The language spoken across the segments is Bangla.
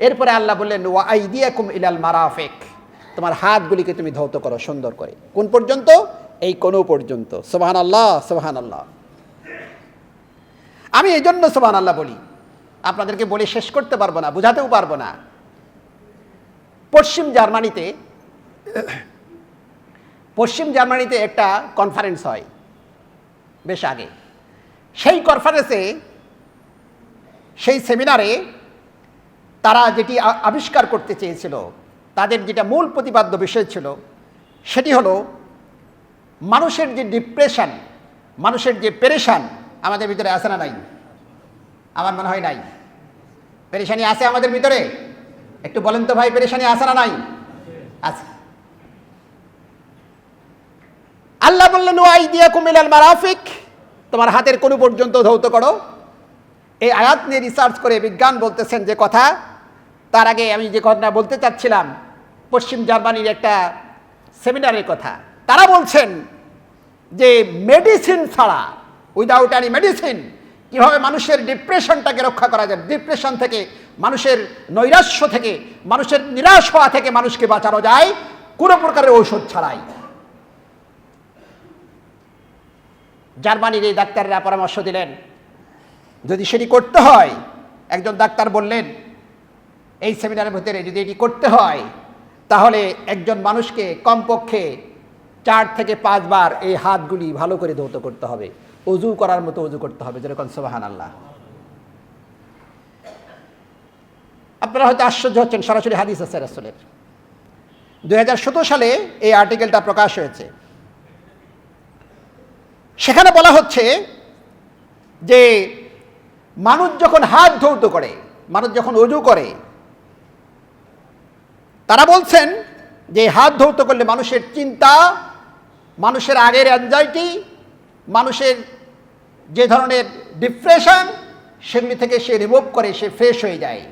এরপরে আল্লাহ বললেন, ওয়া আইদিয়াকুম ইলাল মারাফিক। তোমার হাতগুলিকে তুমি ধৌত করো, সুন্দর করে। কোন পর্যন্ত? এই কোনো পর্যন্ত। সোহান আল্লাহ সোবাহান আল্লাহ আমি এই জন্য সোহান আল্লাহ বলি, আপনাদেরকে বলে শেষ করতে পারব না, বোঝাতেও পারব না। পশ্চিম জার্মানিতে পশ্চিম জার্মানিতে একটা কনফারেন্স হয়, বেশ আগে। সেই কনফারেন্সে সেই সেমিনারে তারা যেটি আবিষ্কার করতে চেয়েছিল, তাদের যেটা মূল প্রতিপাদ্য বিষয় ছিল, সেটি হলো মানুষের যে ডিপ্রেশন মানুষের যে পেরেশান আমাদের ভিতরে আছে না নাই? আমার মনে হয় নাই। পেরেশানি আছে আমাদের ভিতরে? একটু বলেন তো ভাই পেরেশানি আছে না নাই? আছে। আল্লাহ বললেন ওয়াই দিয়া কুমিলাল মারাফিক। তোমার হাতের কোনো পর্যন্ত ধৌত করো। এই আয়াত নিয়ে রিসার্চ করে বিজ্ঞান বলতেছেন যে কথা তার আগে আমি যে কথাটা বলতে চাচ্ছিলাম, পশ্চিম জার্মানির একটা সেমিনারের কথা। তারা বলছেন যে মেডিসিন ছাড়া উইদাউট এনি মেডিসিন কীভাবে মানুষের ডিপ্রেশনটাকে রক্ষা করা যায়? ডিপ্রেশন থেকে মানুষের নৈরাশ্য থেকে, মানুষের নিরাশ হওয়া থেকে মানুষকে বাঁচানো যায়, কোনো প্রকারের ঔষধ ছাড়াই। জার্মানির এই ডাক্তাররা পরামর্শ দিলেন, যদি সেটি করতে হয়, একজন ডাক্তার বললেন এই সেমিনারের ভিতরে যদি এটি করতে হয়, তাহলে একজন মানুষকে কমপক্ষে চার থেকে পাঁচবার এই হাতগুলি ভালো করে ধৌত করতে হবে। অজু করার মতো অজু করতে হবে, যেরকম সোবাহান আল্লাহ আপনারা হয়তো আশ্চর্য হচ্ছেন, সরাসরি হাদিস আছে রাসুলের। দু হাজার সতেরো সালে এই আর্টিকেলটা প্রকাশ হয়েছে। সেখানে বলা হচ্ছে যে, মানুষ যখন হাত ধৌত করে, মানুষ যখন অজু করে তারা বলছেন যে হাত ধৌত করলে মানুষের চিন্তা, মানুষের আগের অ্যাংজাইটি মানুষের যে ধরনের ডিপ্রেশন সেগুলি থেকে সে রিমুভ করে, সে ফ্রেশ হয়ে যায়।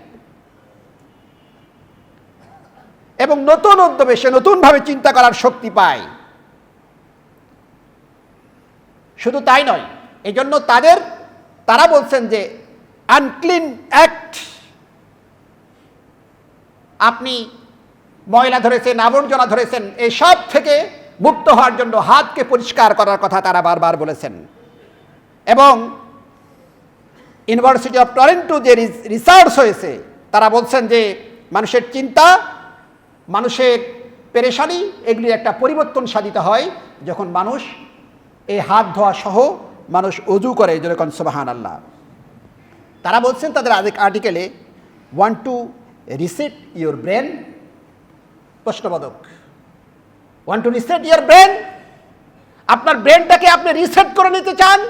এবং নতুন উদ্যমে সে নতুনভাবে চিন্তা করার শক্তি পায়। শুধু তাই নয় এই জন্য তাদের, তারা বলছেন যে আনক্লিন অ্যাক্ট আপনি ময়লা ধরেছেন, আবর্জনা ধরেছেন, এই সব থেকে মুক্ত হওয়ার জন্য হাতকে পরিষ্কার করার কথা তারা বারবার বলেছেন। এবং ইউনিভার্সিটি অফ টরেন্টো যে রিসার্চ হয়েছে, তারা বলছেন যে মানুষের চিন্তা, মানুষের পেরেশানি, এগুলি একটা পরিবর্তন সাধিত হয় যখন মানুষ এই হাত ধোয়া সহ মানুষ অজু করে যেরকম সোবাহান আল্লাহ তারা বলছেন তাদের আর্টিকেলে want to reset your brain প্রশ্নবোধক want to reset your brain আপনার ব্রেনটাকে আপনি রিসেট করে নিতে চান?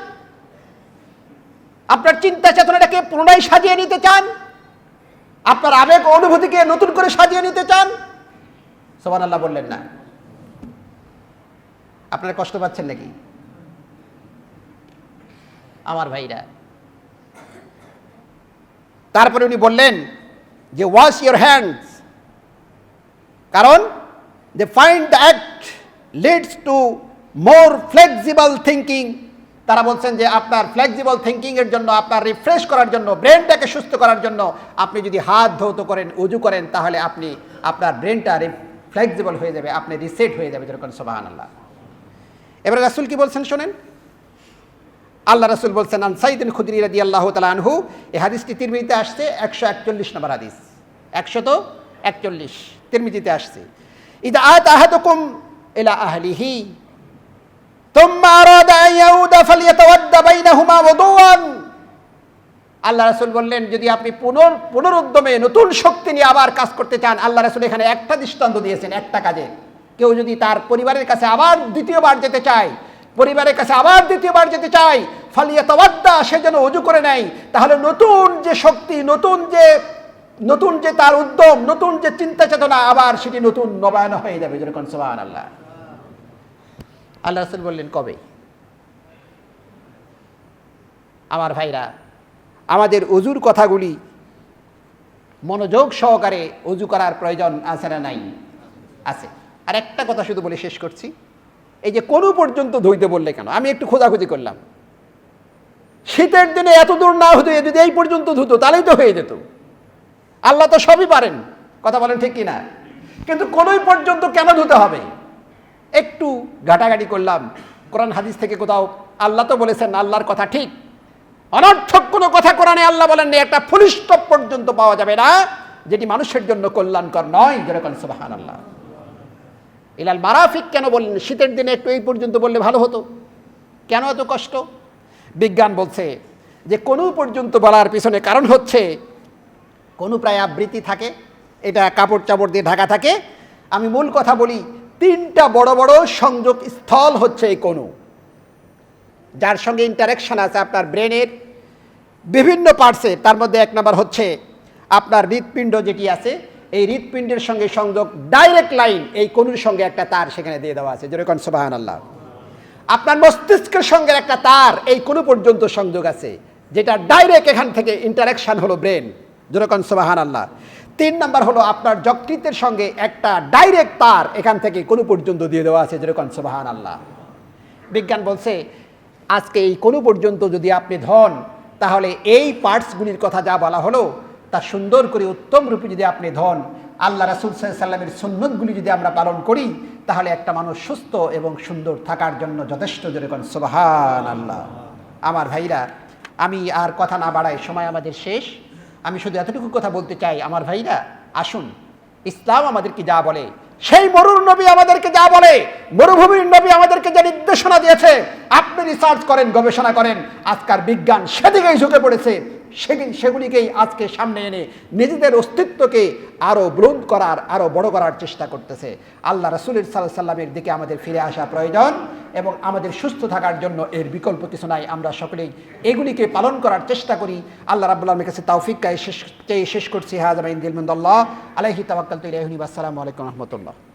আপনার চিন্তা চেতনাটাকে পুনরায় সাজিয়ে নিতে চান? আপনার আবেগ অনুভূতিকে নতুন করে সাজিয়ে নিতে চান? সোবান আল্লাহ বললেন না। আপনারা কষ্ট পাচ্ছেন নাকি? আমার ভাইরা। তারপরে উনি বললেন যে ওয়াশ ইউর হ্যান্ডস কারণ যে find act leads to more flexible thinking তারা বলছেন যে আপনার ফ্লেক্সিবল থিঙ্কিংয়ের জন্য, আপনার রিফ্রেশ করার জন্য ব্রেনটাকে সুস্থ করার জন্য আপনি যদি হাত ধৌত করেন, উজু করেন, তাহলে আপনি, আপনার ব্রেনটা ফ্লেক্সিবল হয়ে যাবে, আপনি রিসেট হয়ে যাবে, যেরকম সোবাহান আল্লাহ এবার রাসুল কি বলছেন শোনেন? আল্লাহ রাসুল বলছেন, আন সাইদিন খুদরি রাদি আল্লাহ তালা আনহু এই হাদিসটি তিরমিজিতে আসছে, একশো একচল্লিশ নম্বর হাদিস। একশত একচল্লিশ। তেরমিজিতে আসছে। ইদা আত আহাদুকুম এলা আহলিহি আল্লাহ রাসুল বললেন, যদি আপনি পুনর, পুনরুদ্যমে নতুন শক্তি নিয়ে আবার কাজ করতে চান, আল্লাহ রাসুল এখানে একটা দৃষ্টান্ত দিয়েছেন, একটা কাজে কেউ যদি তার পরিবারের কাছে আবার দ্বিতীয়বার যেতে চায়, পরিবারের কাছে আবার দ্বিতীয়বার যেতে চায় ফালিয়া তবাদ্দা সে যেন উজু করে নেয়, তাহলে নতুন যে শক্তি, নতুন যে নতুন যে তার উদ্যম, নতুন যে চিন্তা চেতনা, আবার সেটি নতুন নবায়ন হয়ে যাবে যেরকম সোহান আল্লাহ আল্লাহ বললেন, কবে? আমার ভাইরা, আমাদের অজুর কথাগুলি মনোযোগ সহকারে অজু করার প্রয়োজন আছে না নাই? আছে। আর একটা কথা শুধু বলে শেষ করছি। এই যে কোনো পর্যন্ত ধুইতে বললে কেন? আমি একটু খোঁজাখুঁজি করলাম। শীতের দিনে এত দূর না হতো যদি এই পর্যন্ত ধুতো, তাহলেই তো হয়ে যেত। আল্লাহ তো সবই পারেন। কথা বলেন ঠিক কিনা? কিন্তু কোনোই পর্যন্ত কেন ধুতে হবে? একটু ঘাটাঘাটি করলাম। কোরআন হাদিস থেকে কোথাও আল্লাহ তো বলেছেন, আল্লাহর কথা ঠিক। অনর্থক কোনো কথা কোরআনে আল্লাহ বলেননি, একটা ফুলিস্টপ পর্যন্ত পাওয়া যাবে না, যেটি মানুষের জন্য কল্যাণকর নয় যেরকম সুবাহান আল্লাহ ইলাল মারাফিক কেন বললেন শীতের দিনে একটু এই পর্যন্ত বললে ভালো হতো। কেন এত কষ্ট? বিজ্ঞান বলছে যে কোনো পর্যন্ত বলার পিছনে কারণ হচ্ছে কোনো প্রায় আবৃত্তি থাকে, এটা কাপড় চাপড় দিয়ে ঢাকা থাকে। আমি মূল কথা বলি, তিনটা বড় বড় সংযোগ স্থল হচ্ছে এই কোনো যার সঙ্গে ইন্টারাকশন আছে আপনার ব্রেনের বিভিন্ন পার্টসে তার মধ্যে এক নম্বর হচ্ছে আপনার হৃৎপিণ্ড যেটি আছে, এই হৃৎপিণ্ডের সঙ্গে সংযোগ ডাইরেক্ট লাইন এই কোনুর সঙ্গে একটা তার সেখানে দিয়ে দেওয়া আছে। যেরকম সোবাহান আল্লাহ আপনার মস্তিষ্কের সঙ্গে একটা তার, এই কোনো পর্যন্ত সংযোগ আছে, যেটা ডাইরেক্ট এখান থেকে ইন্টারাকশন হলো ব্রেন যেরকম সোবাহান আল্লাহ তিন নাম্বার হলো আপনার যকৃতের সঙ্গে একটা ডাইরেক্ট তার এখান থেকে কোনো পর্যন্ত দিয়ে দেওয়া আছে যেরকম সোবাহান আল্লাহ বিজ্ঞান বলছে, আজকে এই কোনো পর্যন্ত যদি আপনি ধন, তাহলে এই পার্টসগুলির কথা যা বলা হলো, তা সুন্দর করে উত্তম রূপে যদি আপনি ধন, আল্লাহ রাসুল সাল্লামের সুন্নতগুলি যদি আমরা পালন করি, তাহলে একটা মানুষ সুস্থ এবং সুন্দর থাকার জন্য যথেষ্ট যেরকম সুবাহান আল্লাহ আমার ভাইরা, আমি আর কথা না বাড়াই, সময় আমাদের শেষ। আমি শুধু এতটুকু কথা বলতে চাই, আমার ভাইরা, আসুন। ইসলাম আমাদেরকে যা বলে, সেই মরুর নবী আমাদেরকে যা বলে, মরুভূমির নবী আমাদেরকে যে নির্দেশনা দিয়েছে, আপনি রিসার্চ করেন, গবেষণা করেন, আজকার বিজ্ঞান সেদিকেই ঝুঁকে পড়েছে। সেদিন সেগুলিকেই আজকে সামনে এনে নিজেদের অস্তিত্বকে আরও ব্রুদ করার আরও বড় করার চেষ্টা করতেছে। আল্লাহ রসুলের সাল্লাহ সাল্লামের দিকে আমাদের ফিরে আসা প্রয়োজন এবং আমাদের সুস্থ থাকার জন্য এর বিকল্প কিছু নাই। আমরা সকলেই এগুলিকে পালন করার চেষ্টা করি। আল্লাহ রাবুল্লাহ কাছে তাওফিকায় শেষ চেয়ে শেষ করছি। হাজামাইন দিলমন্দুল্লাহ আলহি তাবাক্কাল তুলাইহনি আসসালামু আলাইকুম রহমতুল্লাহ।